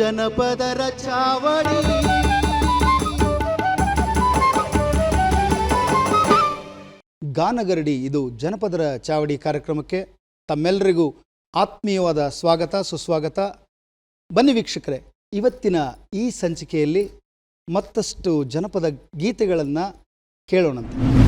ಜನಪದರ ಚಾವಡಿ ಗಾನಗರಡಿ, ಇದು ಜನಪದರ ಚಾವಡಿ ಕಾರ್ಯಕ್ರಮಕ್ಕೆ ತಮ್ಮೆಲ್ಲರಿಗೂ ಆತ್ಮೀಯವಾದ ಸ್ವಾಗತ, ಸುಸ್ವಾಗತ. ಬನ್ನಿ ವೀಕ್ಷಕರೇ, ಇವತ್ತಿನ ಈ ಸಂಚಿಕೆಯಲ್ಲಿ ಮತ್ತಷ್ಟು ಜನಪದ ಗೀತೆಗಳನ್ನು ಕೇಳೋಣಂತೆ.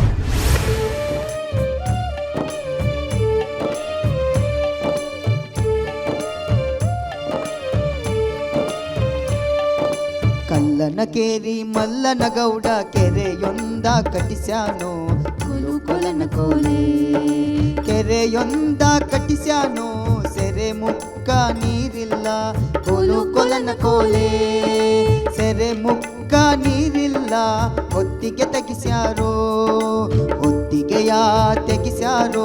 ಕಲ್ಲನ ಕೇರಿ ಮಲ್ಲನ ಗೌಡ ಕೆರೆಯೊಂದ ಕಟ್ಟಿಸ್ಯಾನು? ಕೊಲು ಕೊಲನ ಕೋಲೆ. ಕೆರೆಯೊಂದ ಕಟ್ಟಿಸ್ಯಾನು? ಸೆರೆ ಮುಕ್ಕ ನೀರಿಲ್ಲ ಕೊಲು ಕೊಲನ ಕೋಲೆ. ಸೆರೆ ಮುಕ್ಕ ನೀರಿಲ್ಲ ಹೊತ್ತಿಗೆ ತೆಗಿಸ್ಯಾರೋ? ಹೊತ್ತಿಗೆಯ ತೆಗಿಸ್ಯಾರೋ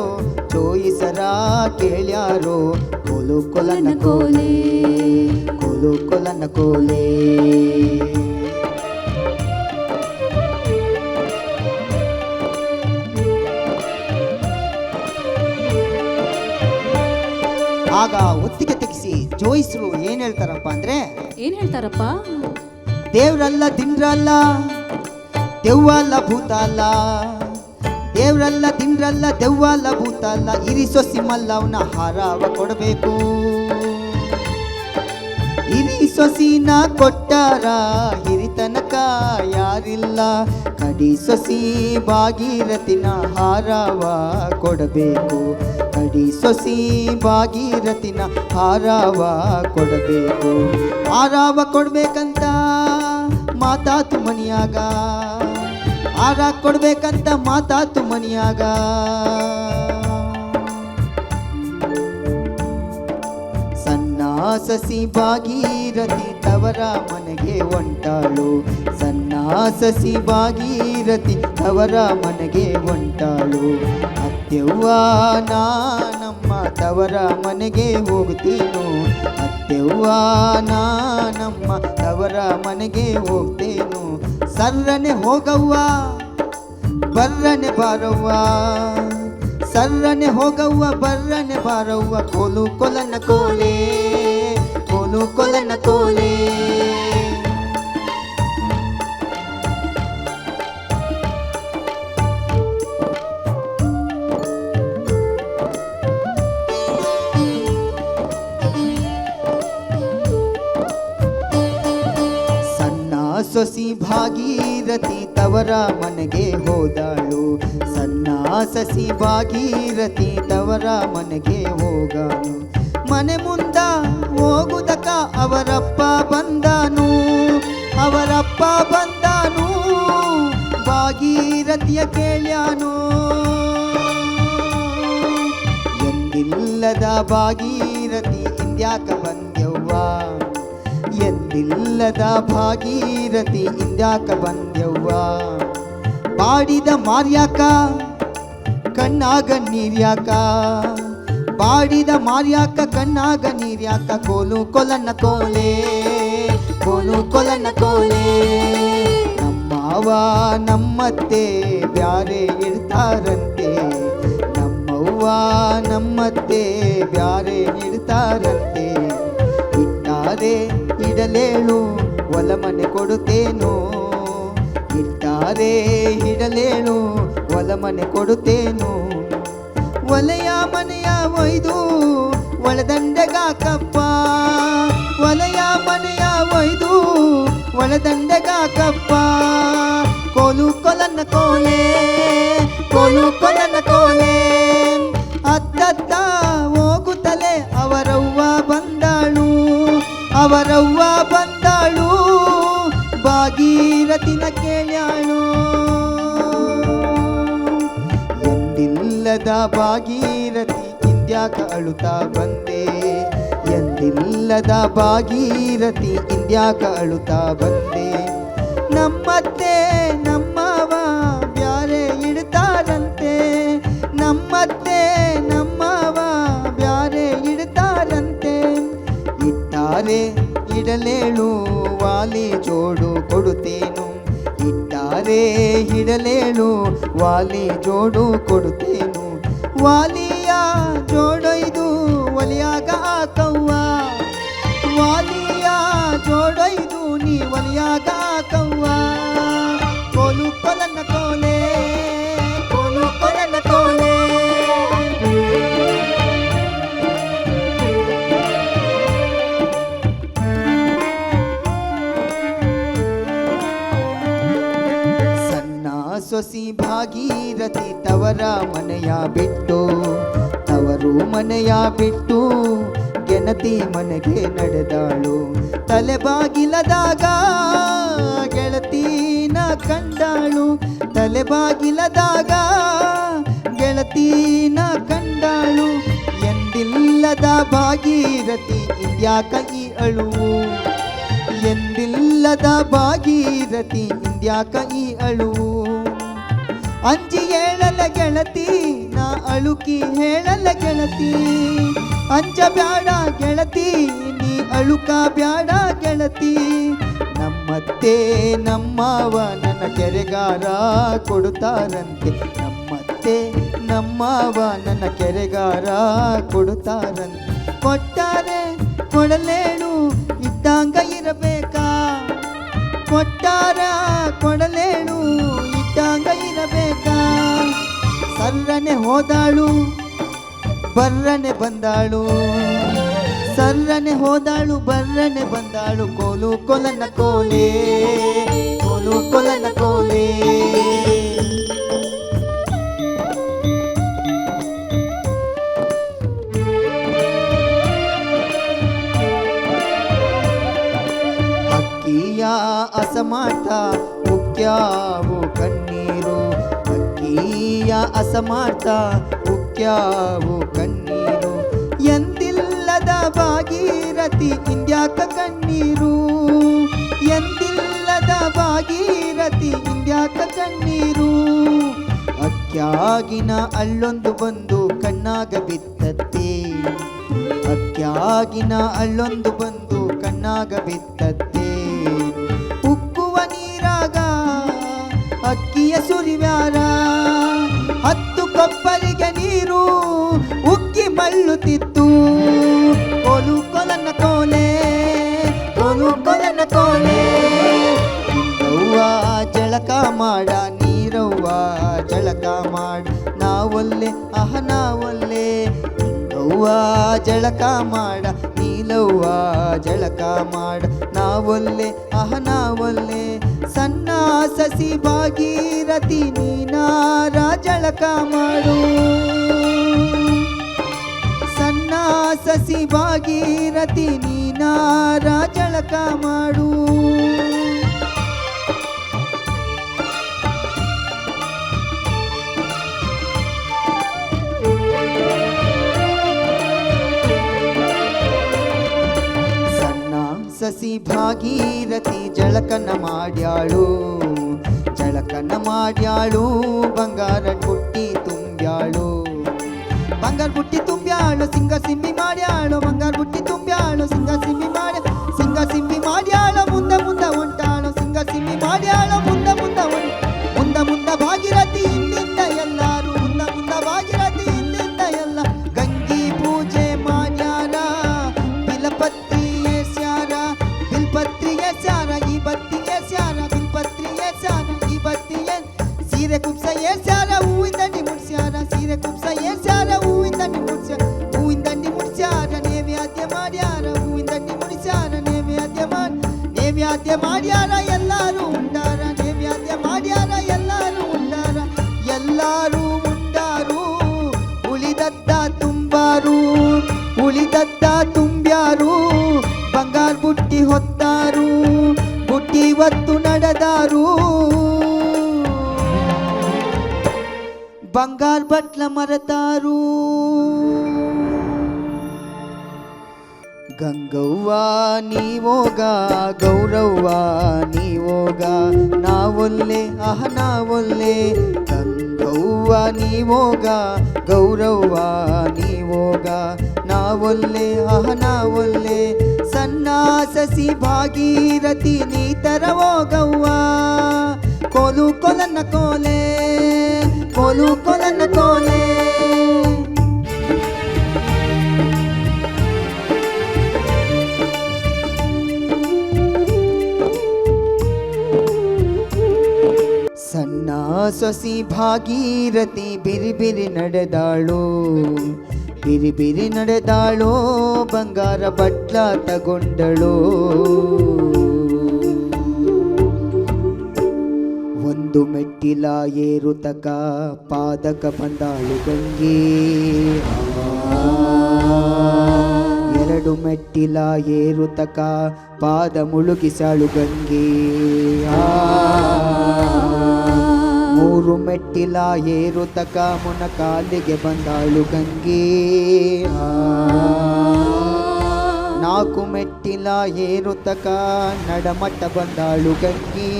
ಚೋಯಿಸರ ಕೇಳ್ಯಾರೋ ಕೋಲು ಕೊಲನ ಕೋಲೆ ಕೋಲು ಕೊಲನ ಕೋಲೆ. ಆಗ ಒತ್ತಿಗೆ ತೆಗಿಸಿ ಜೋಯಿಸರು ಏನ್ ಹೇಳ್ತಾರಪ್ಪ ಅಂದ್ರೆ ಏನ್ ಹೇಳ್ತಾರಪ್ಪ? ದೇವ್ರಲ್ಲ ದಿನ್ರಲ್ಲ ದೆವ್ವಲ್ಲ ಭೂತ ಅಲ್ಲ ದೇವ್ರಲ್ಲ ತಿಂದ್ರಲ್ಲ ದೆವ್ವಲ್ಲ, ಭೂತಲ್ಲ, ಇರಿಸೋ ಸಿಮಲ್ಲ ಅವನ ಹಾರಾವ ಕೊಡಬೇಕು. ಇರಿಸೋ ಸೊಸಿನ ಕೊಟ್ಟಾರ, ಹಿರಿತನಕ ಯಾರಿಲ್ಲ. ಕಡಿ ಸೊಸಿ ಭಾಗೀರಥಿನ ಹಾರವ ಕೊಡಬೇಕು. ಕಡಿ ಸೊಸಿ ಭಾಗೀರಥಿನ ಹಾರವ ಕೊಡಬೇಕು. ಹಾರಾವ ಕೊಡ್ಬೇಕಂತ ಮಾತಾತು ಮನಿಯಾಗ. ಹಾರ ಕೊಡ್ಬೇಕಂತ ಮಾತಾತು ಮನಿಯಾಗ. ಸಣ್ಣ ಸಸಿ ಭಾಗೀರಥಿ ತವರ ಮನೆಗೆ ಒಂಟಾಳು ಸಣ್ಣ ಸಸಿ ಭಾಗೀರಥಿ ತವರ ಮನೆಗೆ ಒಂಟಾಳು ಅತ್ಯವ್ವ ನಾ ನಮ್ಮ ತವರ ಮನೆಗೆ ಹೋಗ್ತೀನು. ಅತ್ಯವ್ವ ನಾ ನಮ್ಮ ತವರ ಮನೆಗೆ ಹೋಗ್ತೇನು. ಸರ್ರನೆ ಹೋಗವ್ವ ಬರ್ರನೆ ಬಾರವ್ವ. ಸರ್ರನೆ ಹೋಗವ್ವ ಬರ್ರನೆ ಬಾರವ್ವ. ಕೋಲು ಕೊಲನ ಕೋಲೆ ಕೋಲು ಕೊಲನ ಕೋಲೆ. ಸೊಸಿ ಭಾಗೀರಥಿ ತವರ ಮನೆಗೆ ಹೋದಾಳು. ಸಣ್ಣ ಸಸಿ ಭಾಗೀರಥಿ ತವರ ಮನೆಗೆ ಹೋಗಾನು ಮನೆ ಮುಂದ ಹೋಗುದಕ ಅವರಪ್ಪ ಬಂದಾನು. ಅವರಪ್ಪ ಬಂದಾನು. ಭಾಗೀರಥಿಯ ಕೇಳ್ಯಾನು. ಎಂದಿಲ್ಲದ ಭಾಗೀರಥಿ ಇಂದ್ಯಾಕ ಬಂದ್ಯವ್ವ ಎಂದಿಲ್ಲದ ಭಾಗೀರಥಿ ಇಂದ್ಯಾಕ ಬಂದ್ಯವ್ವ ಬಾಡಿದ ಮಾರ್ಯಾಕ? ಕಣ್ಣಾಗ ನೀರ್ಯಾಕ? ಬಾಡಿದ ಮಾರ್ಯಾಕ, ಕಣ್ಣಾಗ ನೀರ್ಯಾಕ? ಕೋಲು ಕೊಲನ ಕೋಲೆ, ಕೋಲು ಕೊಲನ ಕೋಲೆ. ನಮ್ಮವ ನಮ್ಮತ್ತೆ ಬ್ಯಾರೆ ಇಡ್ತಾರಂತೆ ನಮ್ಮವ್ವ ನಮ್ಮತ್ತೆ ಬ್ಯಾರೆ ಇಡ್ತಾರಂತೆ ಇಟ್ಟಾರೆ ಇಡಲೇಳು ಒಲ ಮನೆ ಕೊಡುತ್ತೇನೋ? ಇಟ್ಟಾರೆ ಇಡಲೇಳು ಒಲ ಮನೆ ಕೊಡುತ್ತೇನು? ಒಲೆಯ ಮನೆಯ ಒಯ್ದು ಒಳದಂಡೆಗಾಕಪ್ಪ ಒಲೆಯ ಮನೆಯ ಒಯ್ದು ಒಳದಂಡೆಗಾಕಪ್ಪ ಕೋಲು ಕೊಲನ ಕೋಲೆ, ಕೋಲು ಕೊಲನ ಅವರವ್ವ ಬಂದಾಳು, ಭಾಗೀರಥಿನ ಕೇಳ್ಯಾಳು. ಎಂದಿಲ್ಲದ ಭಾಗೀರಥಿ ಇಂದ್ಯಾಕ ಅಳುತ್ತಾ ಬಂದೆ. ಎಂದಿಲ್ಲದ ಭಾಗೀರಥಿ ಇಂದ್ಯಾಕ ಅಳುತ್ತಾ ಬಂದೆ. ನಮ್ಮತ್ತೆ ಕೊಡುತ್ತೇನು? ಇಟ್ಟಾರೆ ಹಿಡಲೇಳು ವಾಲಿ ಜೋಡು ಕೊಡುತ್ತೇನು? ವಾಲಿಯ ಸೊಸಿ ಭಾಗೀರಥಿ ತವರ ಮನೆಯ ಬಿಟ್ಟು, ತವರು ಮನೆಯ ಬಿಟ್ಟು ಗೆಣತಿ ಮನೆಗೆ ನಡೆದಾಳು. ತಲೆ ಬಾಗಿಲದಾಗ ಗೆಳತೀನ ಕಂಡಾಳು. ತಲೆ ಬಾಗಿಲದಾಗ ಗೆಳತೀನ ಕಂಡಾಳು. ಎಂದಿಲ್ಲದ ಭಾಗೀರಥಿ ಇದ್ಯಾಕ ಈ ಅಳು ಎಂದಿಲ್ಲದ ಭಾಗೀರಥಿ ಇಂದ್ಯಾಕ ಈ ಅಳುವು. ಅಂಜಿ ಹೇಳಲ ಗೆಳತಿ, ನಾ ಅಳುಕಿ ಹೇಳಲ ಗೆಳತಿ. ಅಂಜ ಬ್ಯಾಡ ಗೆಳತಿ, ನೀ ಅಳುಕ ಬ್ಯಾಡ ಗೆಳತಿ. ನಮ್ಮತ್ತೆ ನಮ್ಮವ ನನ್ನ ಕೆರೆಗಾರ ಕೊಡುತ್ತಾರಂತೆ. ನಮ್ಮತ್ತೆ ನಮ್ಮವ ನನ್ನ ಕೆರೆಗಾರ ಕೊಡುತ್ತಾರಂತೆ. ಕೊಟ್ಟಾರೆ ಕೊಡಲೇಳು, ಇದ್ದಂಗ ಇರಬೇಕಾ? ಕೊಟ್ಟಾರ ಕೊಡಲೇಳು ಇರಬೇಕಾ? ಸರ್ರನೆ ಹೋದಾಳು, ಬರ್ರನೆ ಬಂದಾಳು. ಸರ್ರನೆ ಹೋದಾಳು, ಬರ್ರನೆ ಬಂದಾಳು. ಕೋಲು ಕೊಲನ ಕೋಲೆ, ಕೋಲು ಕೊಲನ ಕೋಲೆ. ಅಕ್ಕಿಯ ಅಸಮಾಟ ಮುಖ್ಯಾವು ಕಣ್ಣೀರು ಅಕ್ಕಿಯ ಅಸಮಾರ್ಥ ಮುಖ್ಯವು ಕಣ್ಣೀರು. ಎಂದಿಲ್ಲದ ಭಾಗೀರಥಿ, ಇಂದ್ಯಾಕ ಕಣ್ಣೀರು. ಎಂದಿಲ್ಲದ ಭಾಗೀರಥಿ, ಇಂದ್ಯಾಕ ಕಣ್ಣೀರು. ಅಕ್ಕಿಯಾಗಿನ ಅಲ್ಲೊಂದು ಬಂದು ಕಣ್ಣಾಗ ಬಿತ್ತತ್ತೆ ಅಕ್ಕಿಯಾಗಿನ ಅಲ್ಲೊಂದು ಬಂದು ಕಣ್ಣಾಗ ಬಿತ್ತತ್ತೆ ಸುರಿವ್ಯಾರ ಹತ್ತು ಕೊಪ್ಪರಿಗೆ ನೀರು ಉಕ್ಕಿ ಮಳ್ಳುತ್ತಿತ್ತು ಕೊಲು ಕೊಲನ ಕೋಲೆ, ಕೊಲು ಕೊಲನ ಕೋಲೆ. ಅವ್ವ ಜಳಕ ಮಾಡ, ನೀರವ್ವ, ಜಳಕ ಮಾಡ. ನಾವೊಲ್ಲೆ, ಅಹ, ನಾವೊಲ್ಲೆ. ಅವ್ವ ಜಳಕ ಮಾಡ, ನೀಲವ್ವ, ಜಳಕ ಮಾಡ. ನಾವೊಲ್ಲೆ, ಅಹ, ನಾವೊಲ್ಲೆ. ಸಣ್ಣ ಸಸಿ ಭಾಗೀರಥಿ ನೀನಾರ ಜಳಕ ಮಾಡು. ಸಣ್ಣ ಸಸಿ ಭಾಗೀರಥಿ ನೀನಾರ ಮಾಡು. ಸಸಿ ಭಾಗೀರಥಿ ಜಳಕನ ಮಾಡ್ಯಾಳು ಜಳಕನ ಮಾಡ್ಯಾಳು ಬಂಗಾರ ಬುಟ್ಟಿ ತುಂಬ್ಯಾಳು ಬಂಗಾರ ಬುಟ್ಟಿ ತುಂಬ್ಯಾಳು ಸಿಂಗ ಸಿಂಬಿ ಮಾಡ್ಯಾಳು బంగారు బట్ల మరతారు. గంగవ్వా నీవోగా గౌరవ్వా నీవోగా నా ఒల్లే అహ నా ఒల్లే గంగవ్వా నీవోగా గౌరవ్వా నీవోగా ನಾವೊಲ್ಲೆ ಅಹ ನಾವೊಲ್ಲೆ. ಸನ್ನಾಸಸಿ ಭಾಗೀರಥಿ, ನೀತರ ಗೌವ ಕೋಲು ಕೊಲನ್ನ ಕೋಲೆ, ಕೋಲು ಕೊಲನ್ನ ಕೋಲೆ. ಸೊಸಿ ಭಾಗೀರಥಿ ಬಿರಿ ಬಿರಿ ನಡೆದಾಳು. ಬಿರಿ ಬಿರಿ ನಡೆದಾಳೋ, ಬಂಗಾರ ಬಟ್ಲ ತಗೊಂಡಳು ಒಂದು ಮೆಟ್ಟಿಲ ಏರುತಕ ಪಾದಕ ಬಂದಾಳು ಗಂಗೆ ಎರಡು ಮೆಟ್ಟಿಲ ಏರುತಕ ಪಾದ ಮುಳುಗಿಸಾಳು ಗಂಗೆ ಆ. ಮೂರು ಮೆಟ್ಟಿಲ ಏರುತಕ ಮುನ ಕಾಲಿಗೆ ಬಂದಾಳು ಗಂಗೆ. ನಾಲ್ಕು ಮೆಟ್ಟಿಲ ಏರುತಕ ನಡಮಟ್ಟ ಬಂದಾಳು ಗಂಗೆ.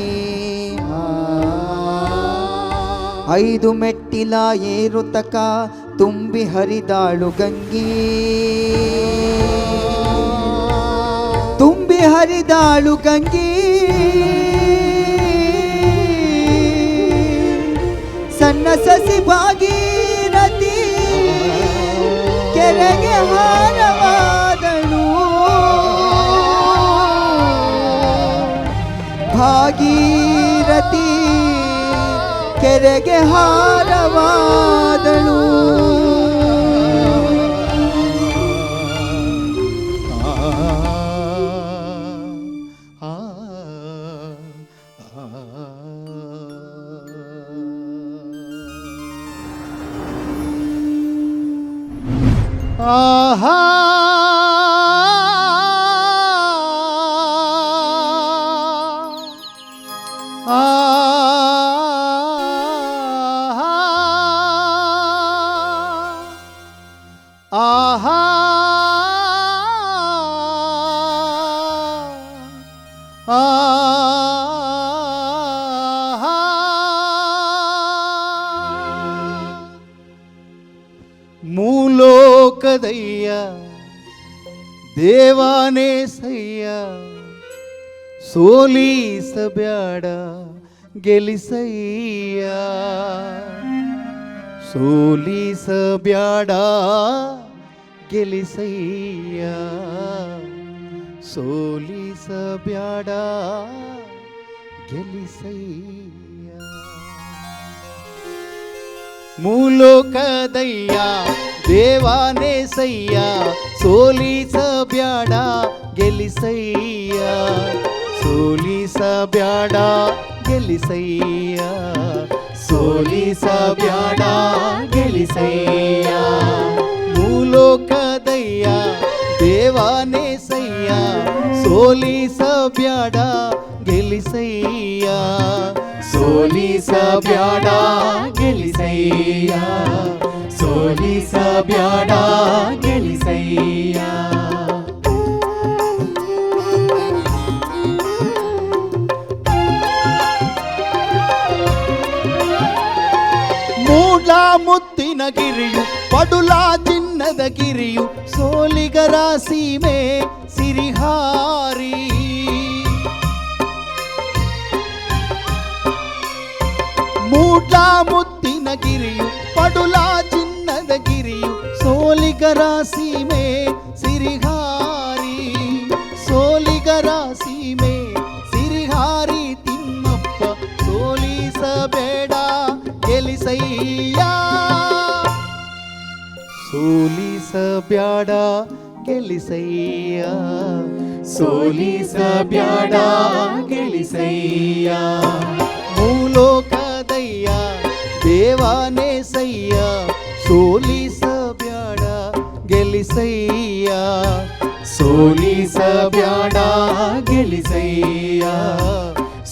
ಐದು ಮೆಟ್ಟಿಲ ಏರುತಕ ತುಂಬಿ ಹರಿದಾಳು ಗಂಗೆ ತುಂಬಿ ಹರಿದಾಳು ಗಂಗೆ ಭಾಗೀರಥಿ ಕೆರೆಗೆ ಹಾರವಾದಳು. ಭಾಗೀರಥಿ ಕೆರೆಗೆ ಹಾರವಾದಳು. আহা আহা আহা ಮೂಲೋಕದಯ್ಯ ದೇವಾನೇ ಸಯ್ಯ ಸೋಲಿಸಬ್ಯಾಡ ಗೆಲಿಸಯ್ಯ ಸೋಲಿಸಬ್ಯಾಡ ಗೆಲಿಸಯ್ಯ ಸೋಲಿಸಬ್ಯಾಡ ಗೆಲಿಸಯ್ಯ ಮೂಲೋಕದಯ್ಯ ದೇವಾನೇ ಸಯ್ಯ ಸೋಲಿಸಬ್ಯಾಡ ಗೆಲಿಸಯ್ಯ ಸೋಲಿಸಬ್ಯಾಡ ಗೆಲಿಸಯ್ಯ ಸೋಲಿಸಬ್ಯಾಡ ಗೆಲಿಸಯ್ಯ ಮೂಲೋಕದಯ್ಯ ದೇವಾನೇ ಸಯ್ಯ ಸೋಲಿಸಬ್ಯಾಡ ಗೆಲಿಸಯ್ಯ ಸೋಲಿಸಬ್ಯಾಡ ಗೆಲಿಸಯ್ಯ ಸೋಲಿಸಬ್ಯಾಡ ಗೆಲಿಸಯ್ಯ ಮೂಡ್ಲ ಮುತ್ತಿನ ಗಿರಿಯು ಪಡುಲ ಚಿನ್ನದ ಗಿರಿಯು ಸೋಲಿಗರ ಸೀಮೆ ಸಿರಿಹಾರಿ. ಮೂಡ್ಲ ಮುತ್ತಿನ ಗಿರಿಯು ಪಡುಲ ಚಿನ್ನದ ಗಿರಿಯು ಸೋಲಿಗರ ಸೀಮೆ ಸಿರಿಹಾರಿ. ಸೋಲಿಗರ ಸೀಮೆ ಸಿರಿಹಾರಿ ತಿಮ್ಮಪ್ಪ, ಸೋಲಿಸಬೇಡ ಗೆಲಿಸಯ್ಯ ಸೋಲಿಸಬ್ಯಾಡ ಗೆಲಿಸಯ್ಯ ಸೋಲಿಸಬ್ಯಾಡ ಗೆಲಿಸಯ್ಯ ಮೂಲೋಕದಯ್ಯ ದೇವಾನೇ ಸಯ್ಯ ಸೋಲಿಸಬ್ಯಾಡ ಗೆಲಿಸಯ್ಯ ಸೋಲಿಸಬ್ಯಾಡ ಗೆಲಿಸಯ್ಯ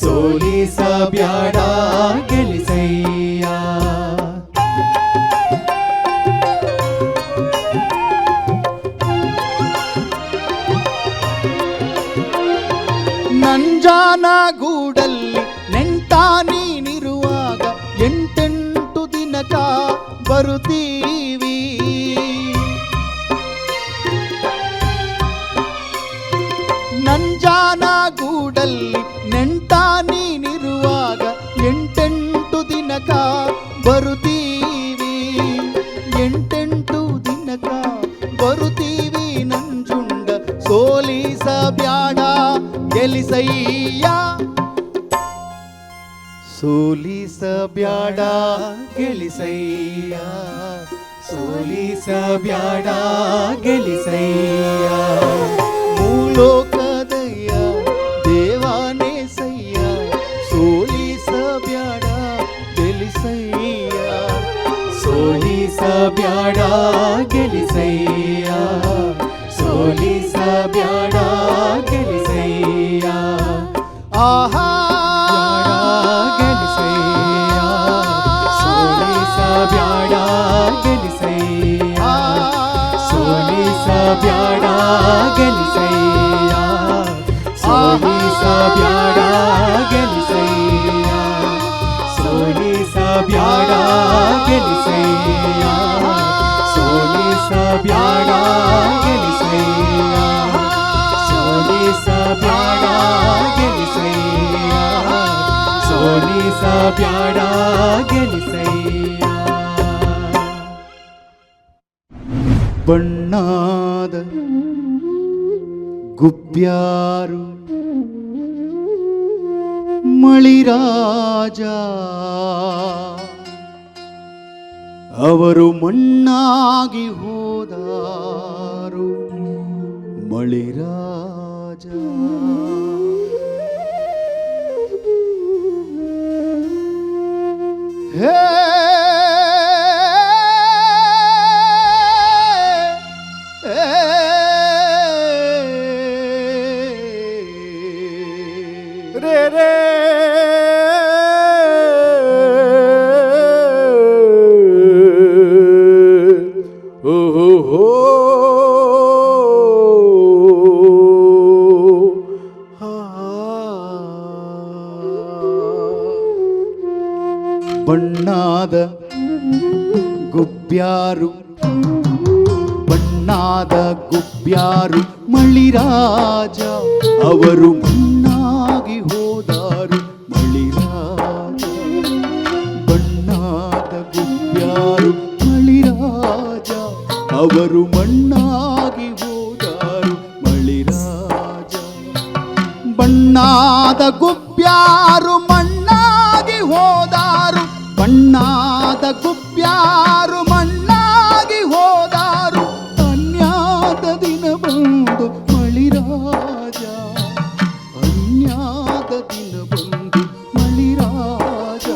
ಸೋಲಿಸಬ್ಯಾಡ ಗೆಲಿಸಯ್ಯ ನಂಜಾನ ಗೂಡಲ್ಲಿ ನೆಂಟ ಬರುತ್ತೀವಿ. ನಂಜಾನ ಗೂಡಲ್ಲಿ ನೆಂಟ ನೀನಿರುವಾಗ ಎಂಟೆಂಟು ದಿನಕ ಬರುತ್ತೀವಿ. ಎಂಟೆಂಟು ದಿನಕ ಬರುತ್ತೀವಿ ನಂಜುಂಡ ಸೋಲಿಸಬ್ಯಾಡ ಗೆಲಿಸಯ್ಯ ಸೋಲಿಸಬ್ಯಾಡ ಗೆಳಿಸಯ್ಯ ಸೋಲಿಸಬ್ಯಾಡ ಗೆಳಿಸಯ್ಯ ಮೂಲೋಕದಯ್ಯ ದೇವಾನೇ ಸಯ್ಯ ಸೋಲಿಸಬ್ಯಾಡ ಗೆಳಿಸಯ್ಯ ಸೋಲಿಸಬ್ಯಾಡ ಗೆಳಿಸಯ್ಯ ಸೋಲಿಸಬ್ಯಾಡ ಗೆಳಿಸಯ್ಯ ಆಹಾ ಸೋಲಿಸಬ್ಯಾಡ ಗೆಳಿಸಯ್ಯ ಸೋಲಿಸಬ್ಯಾಡ ಗೆಳಿಸಯ್ಯ ಸೋಲಿಸಬ್ಯಾಡ ಗೆಳಿಸಯ್ಯ ಸೋಲಿಸಬ್ಯಾಡ ಗೆಳಿಸಯ್ಯ ಸೋಲಿಸಬ್ಯಾಡ ಗೆಳಿಸಯ್ಯ ಸೋಲಿಸಬ್ಯಾಡ ಗೆಳಿಸಯ್ಯ ಬಣ್ಣಾದ ಗುಬ್ಬ್ಯಾರು ಮಳಿರಾಜ? ಅವರು ಮಣ್ಣಾಗಿ ಹೋದಾರು ಮಳಿರಾಜ. ಹೇ ಬಣ್ಣಾದ ಗುಬ್ಬ್ಯಾರು ಬಣ್ಣಾದ ಗುಬ್ಬ್ಯಾರು, ಮಳಿರಾಜ ಅವರು ಮಣ್ಣಾಗಿ ಹೋದಾರು. ಮಳಿರಾಜ, ಬಣ್ಣಾದ ಗುಬ್ಬ್ಯಾರು, ಮಳಿರಾಜ ಅವರು ಮಣ್ಣಾಗಿ ಹೋದಾರು. ಮಳಿರಾಜ, ಬಣ್ಣಾದ ಗುಬ್ಬ್ಯಾರು ಹೋದಾರು ಬಣ್ಣಾದ ಕುಪ್ಯಾರು ಮಣ್ಣಾಗಿ ಹೋದಾರು. ಅನ್ಯಾದ ದಿನ ಬಂದು ಮಳಿರಾಜ. ಅನ್ಯಾದ ದಿನ ಬಂದು ಮಳಿರಾಜ.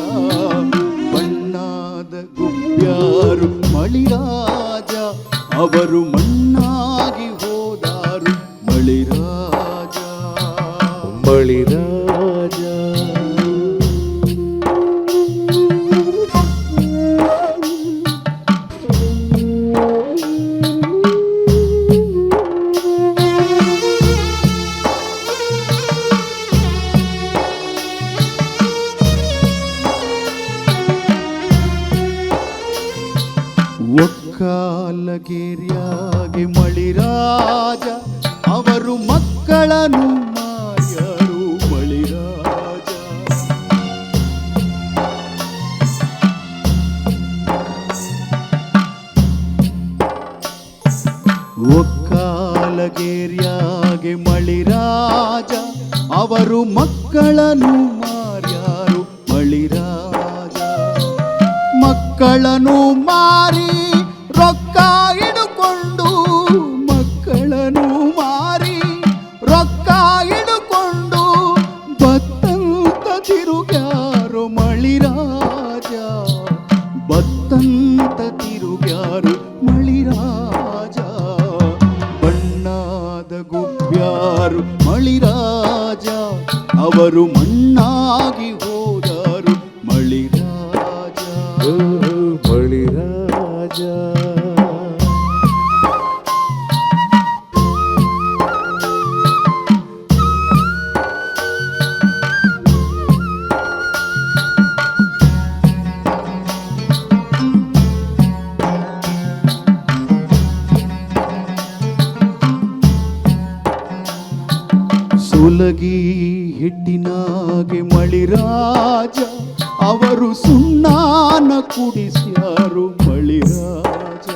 ಮಣ್ಣಾದ ಕುಪ್ಯಾರು ಮಳಿರಾಜ. ಅವರು ಮಣ್ಣಾಗಿ ಮಕ್ಕಳನ್ನು ಮಾರಿ ರೊಕ್ಕ ಹಿಡುಕೊಂಡು ಮಕ್ಕಳನ್ನು ಮಾರಿ ರೊಕ್ಕ ಹಿಡುಕೊಂಡು ಬತ್ತಂತ ತಿರುಗ್ಯಾರು ಮಳಿರಾಜ. ಬತ್ತಂತ ತಿರುಗ್ಯಾರು ಮಳಿರಾಜ. ಬಣ್ಣಾದ ಗುಬ್ಬ್ಯಾರು ಮಳಿರಾಜ. ಅವರು ಮಣ್ಣಾಗಿ ಸುಲಗಿ ಹಿಟ್ಟಿನಾಗೆ ಮಳಿರಾಜ, ಅವರು ಸುಣ್ಣಾನ ಕುಡಿಸ್ಯಾರು ಮಳಿರಾಜ.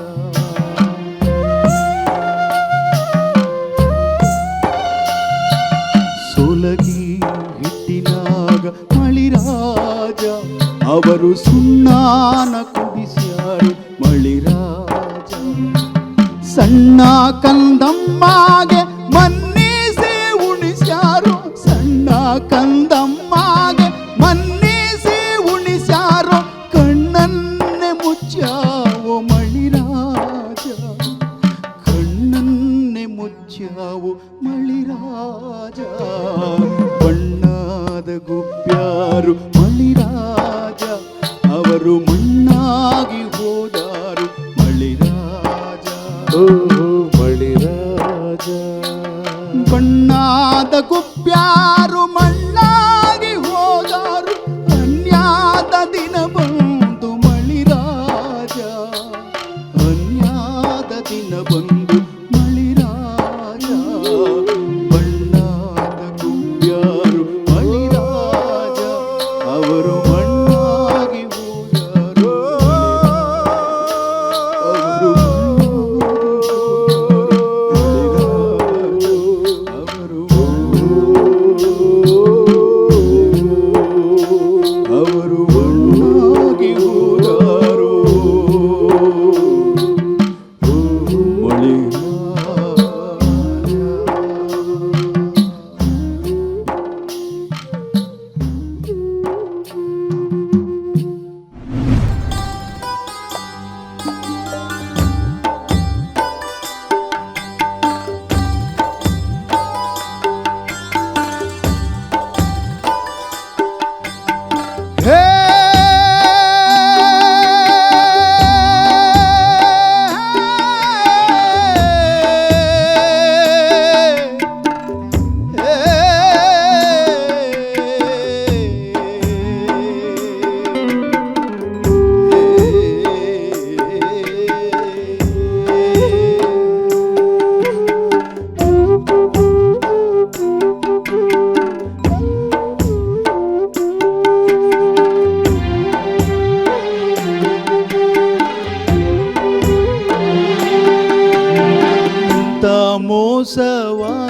ಸೊಲಗಿ ಹಿಟ್ಟಿನಾಗ ಮಳಿರಾಜ, ಅವರು ಸುನ್ನಾನ ಕುಡಿಸ್ಯಾರು ಮಳಿರಾಜ. ಸಣ್ಣ ಕಂದಮ್ಮಗೆ ಕಂದಮ್ಮಾಗೆ ಮನ್ನಿಸಿ ಉಣಿಸ್ಯಾರೋ ಕಣ್ಣನ್ನೆ ಮುಚ್ಚಾವೋ ಮಣಿರಾಜ. ಕಣ್ಣನ್ನೆ ಮುಚ್ಚಾವೋ ಮಳಿರಾಜ. ಬಣ್ಣದ ಗುಬ್ಬ್ಯಾರು ಮಳಿರಾಜ. ಅವರು ಮಣ್ಣಾಗಿ ಹೋದಾರು ಮಳಿರಾಜ. ಮಳಿರಾಜ. ಬಣ್ಣಾದ ಗುಬ್ಬ್ಯಾರು ಮೋಸವಾ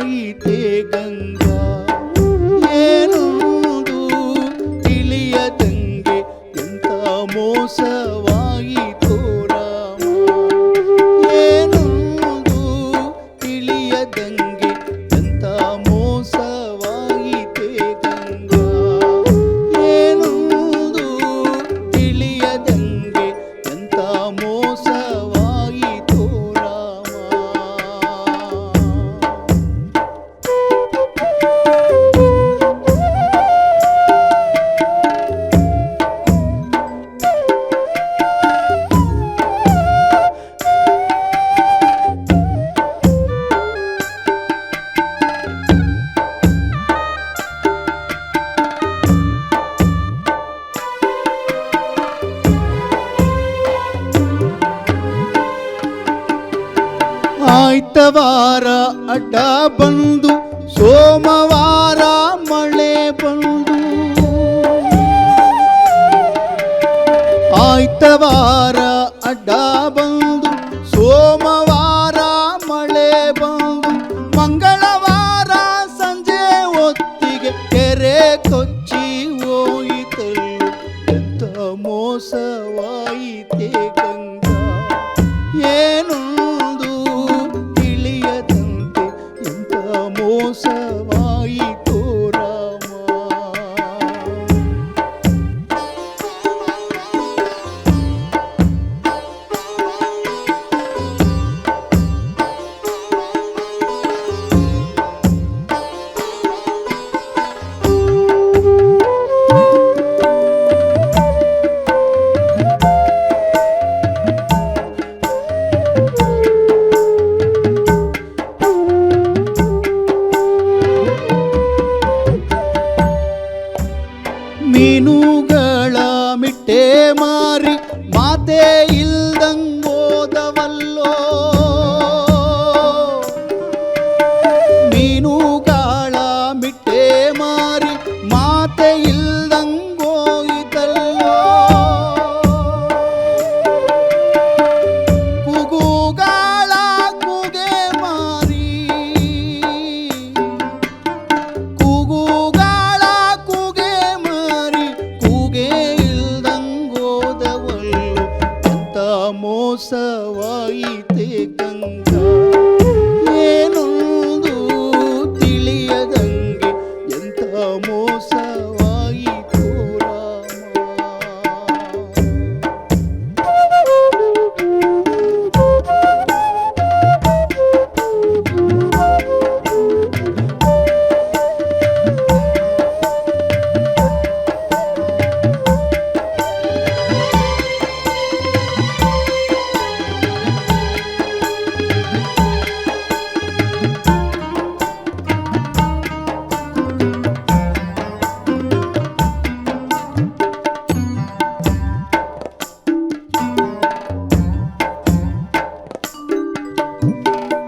ಬಂದ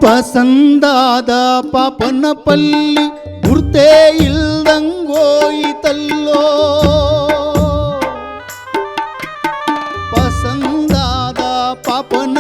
ಪಸಂದಾದ ಪಾಪನ ಪಲ್ಲಿ ಗುರ್ತೇ ಇಲ್ದಂಗೋಯಿತಲ್ಲೋ ಪಸಂದಾದ ಪಾಪನ